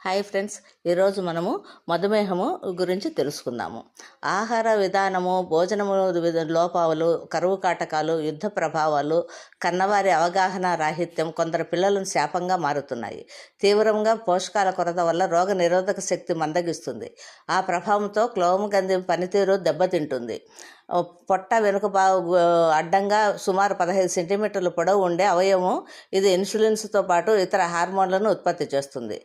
Hi friends ఈరోజు మనము మధుమేహము గురించి తెలుసుకుందాము. ఆహార విధానము భోజనము లోపాలు కరువు కాటకాలు యుద్ధ ప్రభావాలు కన్నవారి అవగాహన రాహిత్యం కొందరు పిల్లలను శాపంగా మారుతున్నాయి. తీవ్రంగా పోషకాల కొరత వల్ల రోగ నిరోధక శక్తి మందగిస్తుంది. ఆ ప్రభావంతో క్లోమగంధి పనితీరు దెబ్బతింటుంది. పొట్ట వెనుక భాగ అడ్డంగా సుమారు పదహైదు సెంటీమీటర్ల పొడవు ఉండే అవయవం ఇది ఇన్సులిన్స్తో పాటు ఇతర హార్మోన్లను ఉత్పత్తి చేస్తుంది.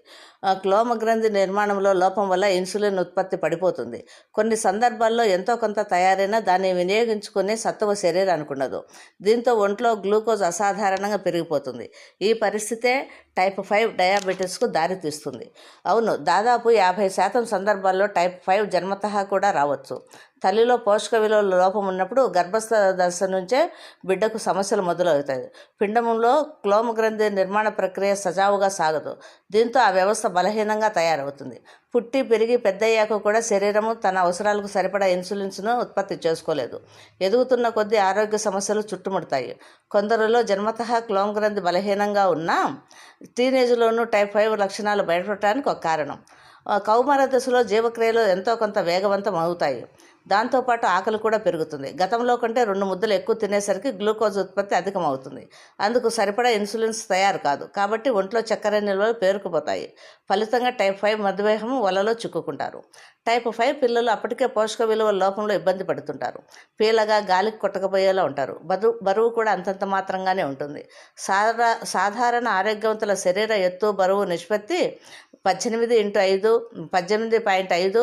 క్లోమ గ్రంథి నిర్మాణంలో లోపం వల్ల ఇన్సులిన్ ఉత్పత్తి పడిపోతుంది. కొన్ని సందర్భాల్లో ఎంతో కొంత తయారైనా దాన్ని వినియోగించుకునే సత్తువ శరీరానికి ఉండదు దీంతో ఒంట్లో గ్లూకోజ్ అసాధారణంగా పెరిగిపోతుంది. ఈ పరిస్థితే టైప్ ఫైవ్ డయాబెటీస్కు దారితీస్తుంది. అవును దాదాపు యాభై శాతం సందర్భాల్లో టైప్ ఫైవ్ జన్మతహా కూడా రావచ్చు. తల్లిలో పోషక విలువల లోపం ఉన్నప్పుడు గర్భస్థ దశ నుంచే బిడ్డకు సమస్యలు మొదలవుతాయి. పిండములో క్లోమ గ్రంథి నిర్మాణ ప్రక్రియ సజావుగా సాగదు. దీంతో ఆ వ్యవస్థ బలహీనంగా తయారవుతుంది. పుట్టి పెరిగి పెద్దయ్యాక కూడా శరీరము తన అవసరాలకు సరిపడా ఇన్సులిన్స్ను ఉత్పత్తి చేసుకోలేదు. ఎదుగుతున్న కొద్దీ ఆరోగ్య సమస్యలు చుట్టుముడతాయి. కొందరిలో జన్మతః క్లోమ్ గ్రంథి బలహీనంగా ఉన్నా టీనేజ్లోనూ టైప్ ఫైవ్ లక్షణాలు బయటపడటానికి ఒక కారణం. ఆ, కౌమార దశలో జీవక్రియలు ఎంతో కొంత వేగవంతం అవుతాయి. దాంతోపాటు ఆకలి కూడా పెరుగుతుంది. గతంలో కంటే రెండు ముద్దలు ఎక్కువ తినేసరికి గ్లూకోజ్ ఉత్పత్తి అధికమవుతుంది. అందుకు సరిపడా ఇన్సులిన్స్ తయారు కాదు. కాబట్టి ఒంట్లో చక్కెర నిల్వలు పేరుకుపోతాయి. ఫలితంగా టైప్ ఫైవ్ మధుమేహం వలలో చిక్కుకుంటారు. టైప్ ఫైవ్ పిల్లలు అప్పటికే పోషక విలువల లోపంలో ఇబ్బంది పడుతుంటారు. పీలగా గాలికి కొట్టకపోయేలా ఉంటారు. బరువు బరువు కూడా అంతంత మాత్రంగానే ఉంటుంది. సాధార సాధారణ ఆరోగ్యవంతుల శరీర ఎత్తు బరువు నిష్పత్తి పద్దెనిమిది ఇంటూ ఐదు పద్దెనిమిది పాయింట్ ఐదు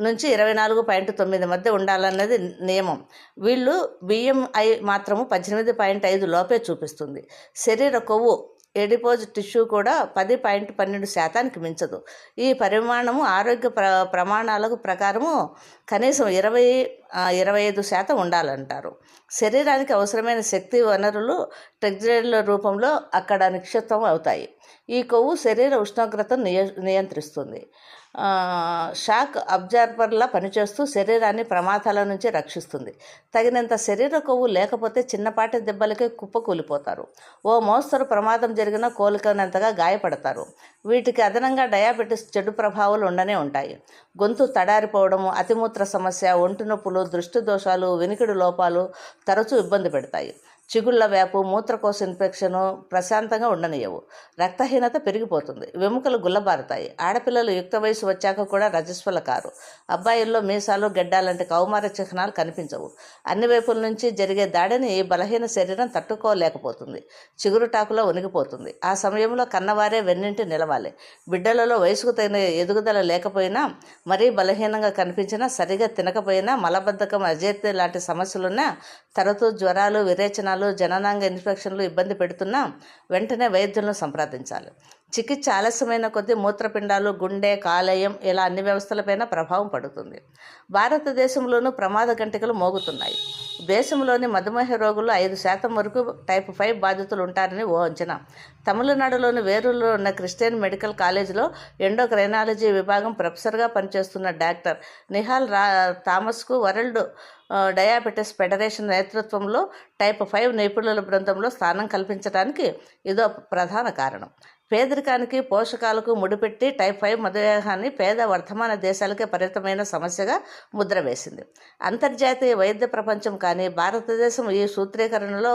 నుంచి ఇరవై నాలుగు పాయింట్ తొమ్మిది మధ్య ఉండాలన్నది నియమం. వీళ్ళు బిఎంఐ మాత్రము పద్దెనిమిది పాయింట్ ఐదు లోపే చూపిస్తుంది. శరీర కొవ్వు ఎడిపోజ్ టిష్యూ కూడా పది పాయింట్ పన్నెండు శాతానికి మించదు. ఈ పరిమాణము ఆరోగ్య ప్ర ప్రమాణాలకు ప్రకారము కనీసం ఇరవై ఇరవై ఐదు శాతం ఉండాలంటారు. శరీరానికి అవసరమైన శక్తి వనరులు ట్రెగ్జైడ్ల రూపంలో అక్కడ నిక్షిప్తం అవుతాయి. ఈ కొవ్వు శరీర ఉష్ణోగ్రతను నియ నియంత్రిస్తుంది. షాక్ అబ్జార్బర్లా పనిచేస్తూ శరీరాన్ని ప్రమాదాల నుంచి రక్షిస్తుంది. తగినంత శరీర కొవ్వు లేకపోతే చిన్నపాటి దెబ్బలకే కుప్పకూలిపోతారు ఓ మోస్తరు ప్రమాదం జరిగిన కోలుకనంతగా గాయపడతారు. వీటికి అదనంగా డయాబెటిస్ చెడు ప్రభావాలు ఉండనే ఉంటాయి. గొంతు తడారిపోవడము అతిమూత్ర సమస్య ఒంటి నొప్పులు దృష్టి దోషాలు వినికిడి లోపాలు తరచూ ఇబ్బంది పెడతాయి. చిగుళ్ళ వేపు మూత్రకోశ ఇన్ఫెక్షను ప్రశాంతంగా ఉండనియవు. రక్తహీనత పెరిగిపోతుంది. వెముకలు గుల్లబారుతాయి. ఆడపిల్లలు యుక్త వయసు వచ్చాక కూడా రజస్వల కారు. అబ్బాయిల్లో మీసాలు గెడ్డాలంటే కౌమార చిహ్నాలు కనిపించవు. అన్ని వైపుల నుంచి జరిగే దాడిని ఈ బలహీన శరీరం తట్టుకోలేకపోతుంది. చిగురుటాకులో ఉనిగిపోతుంది ఆ సమయంలో కన్నవారే వెన్నింటి నిలవాలి. బిడ్డలలో వయసుకు తగిన ఎదుగుదల లేకపోయినా మరీ బలహీనంగా కనిపించినా సరిగా తినకపోయినా మలబద్ధకం అజీర్తి లాంటి సమస్యలున్నా తరచూ జ్వరాలు విరేచనాలు జననాంగ ఇన్ఫెక్షన్లు ఇబ్బంది పెడుతున్నా వెంటనే వైద్యులను సంప్రదించాలి. చికిత్స ఆలస్యమైన కొద్దీ మూత్రపిండాలు గుండె కాలేయం ఇలా అన్ని వ్యవస్థలపైన ప్రభావం పడుతుంది. భారతదేశంలోనూ ప్రమాద గంటికలు మోగుతున్నాయి. దేశంలోని మధుమేహ రోగులు ఐదు శాతం వరకు టైప్ ఫైవ్ బాధితులు ఉంటారని ఓ అంచనా. తమిళనాడులోని వేరూరులో ఉన్న క్రిస్టియన్ మెడికల్ కాలేజీలో ఎండోక్రైనాలజీ విభాగం ప్రొఫెసర్గా పనిచేస్తున్న డాక్టర్ నిహాల్ రా థామస్కు వరల్డ్ డయాబెటిస్ ఫెడరేషన్ నేతృత్వంలో టైప్ ఫైవ్ నిపుణుల బృందంలో స్థానం కల్పించడానికి ఇదో ప్రధాన కారణం. పేదరికానికి పోషకాలకు ముడిపెట్టి టైప్ ఫైవ్ మధుమేహాన్ని పేద వర్ధమాన దేశాలకే పరిమితమైన సమస్యగా ముద్ర వేసింది. అంతర్జాతీయ వైద్య ప్రపంచం కానీ భారతదేశం ఈ సూత్రీకరణలో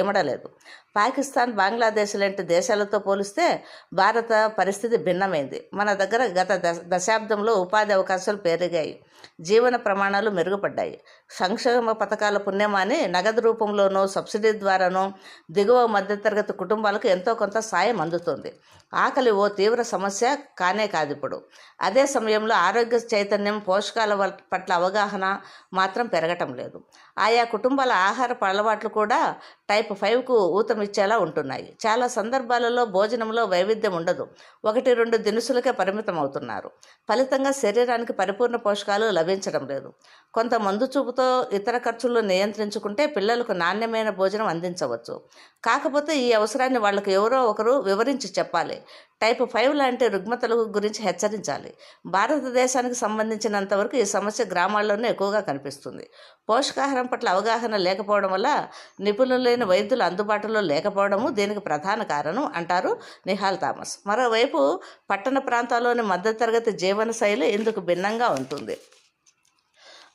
ఇమడలేదు. పాకిస్తాన్ బంగ్లాదేశ్ లాంటి దేశాలతో పోలిస్తే భారత పరిస్థితి భిన్నమైంది. మన దగ్గర గత దశ దశాబ్దంలో ఉపాధి అవకాశాలు పెరిగాయి. జీవన ప్రమాణాలు మెరుగుపడ్డాయి. సంక్షేమ పథకాల పుణ్యమాని నగదు రూపంలోనూ సబ్సిడీ ద్వారానో దిగువ మధ్యతరగతి కుటుంబాలకు ఎంతో కొంత సాయం అందుతుంది. ఆకలి ఓ తీవ్ర సమస్య కానే కాదు ఇప్పుడు. అదే సమయంలో ఆరోగ్య చైతన్యం పోషకాల పట్ల అవగాహన మాత్రం పెరగటం లేదు. ఆయా కుటుంబాల ఆహారపు అలవాట్లు కూడా టైప్ ఫైవ్కు ఊతమిచ్చేలా ఉంటున్నాయి. చాలా సందర్భాలలో భోజనంలో వైవిధ్యం ఉండదు. ఒకటి రెండు దినుసులకే పరిమితం అవుతున్నారు ఫలితంగా శరీరానికి పరిపూర్ణ పోషకాలు లభించడం లేదు. కొంత మందు చూపుతో ఇతర ఖర్చులు నియంత్రించుకుంటే పిల్లలకు నాణ్యమైన భోజనం అందించవచ్చు. కాకపోతే ఈ అవసరాన్ని వాళ్ళకి ఎవరో ఒకరు వివరించి చెప్పాలి. టైప్ ఫైవ్ లాంటి రుగ్మతల గురించి హెచ్చరించాలి. భారతదేశానికి సంబంధించినంతవరకు ఈ సమస్య గ్రామాల్లోనే ఎక్కువగా కనిపిస్తుంది. పోషకాహారం పట్ల అవగాహన లేకపోవడం వల్ల నిపుణులు లేని వైద్యులు అందుబాటులో లేకపోవడము దీనికి ప్రధాన కారణం అంటారు నిహాల్ థామస్. మరోవైపు పట్టణ ప్రాంతాల్లోని మధ్యతరగతి జీవన శైలి ఇందుకు భిన్నంగా ఉంటుంది.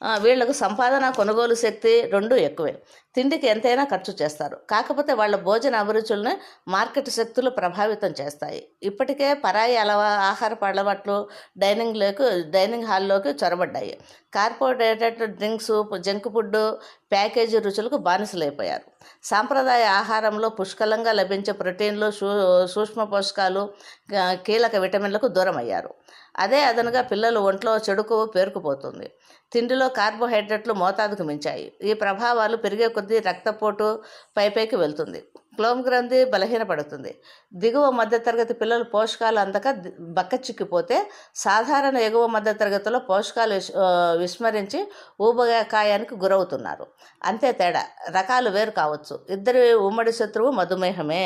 వీళ్ళకు వీళ్ళకు సంపాదన కొనుగోలు శక్తి రెండు ఎక్కువే. తిండికి ఎంతైనా ఖర్చు చేస్తారు. కాకపోతే వాళ్ళ భోజన అభిరుచులను మార్కెట్ శక్తులు ప్రభావితం చేస్తాయి. ఇప్పటికే పరాయి అలవా ఆహారపు అలవాట్లు డైనింగ్లోకి డైనింగ్ హాల్లోకి చొరబడ్డాయి. Carbonated drinks junk food package రుచులకు బానిసలైపోయారు. సాంప్రదాయ ఆహారంలో పుష్కలంగా లభించే ప్రోటీన్లు సూ సూక్ష్మ పోషకాలు కీలక విటమిన్లకు దూరం అయ్యారు అదే అదనగా పిల్లలు ఒంట్లో చెడుకు పేరుకుపోతుంది. తిండిలో కార్బోహైడ్రేట్లు మోతాదుకు మించాయి. ఈ ప్రభావాలు పెరిగే కొద్దీ రక్తపోటు పైపైకి వెళ్తుంది. క్లోమ్ గ్రంథి బలహీనపడుతుంది. దిగువ మధ్యతరగతి పిల్లలు పోషకాలు అందక బక్క చిక్కిపోతే సాధారణ ఎగువ మధ్యతరగతిలో పోషకాలు విస్మరించి ఊబకాయానికి గురవుతున్నారు. అంతే తేడా. రకాలు వేరు కావచ్చు. ఇద్దరి ఉమ్మడి శత్రువు మధుమేహమే.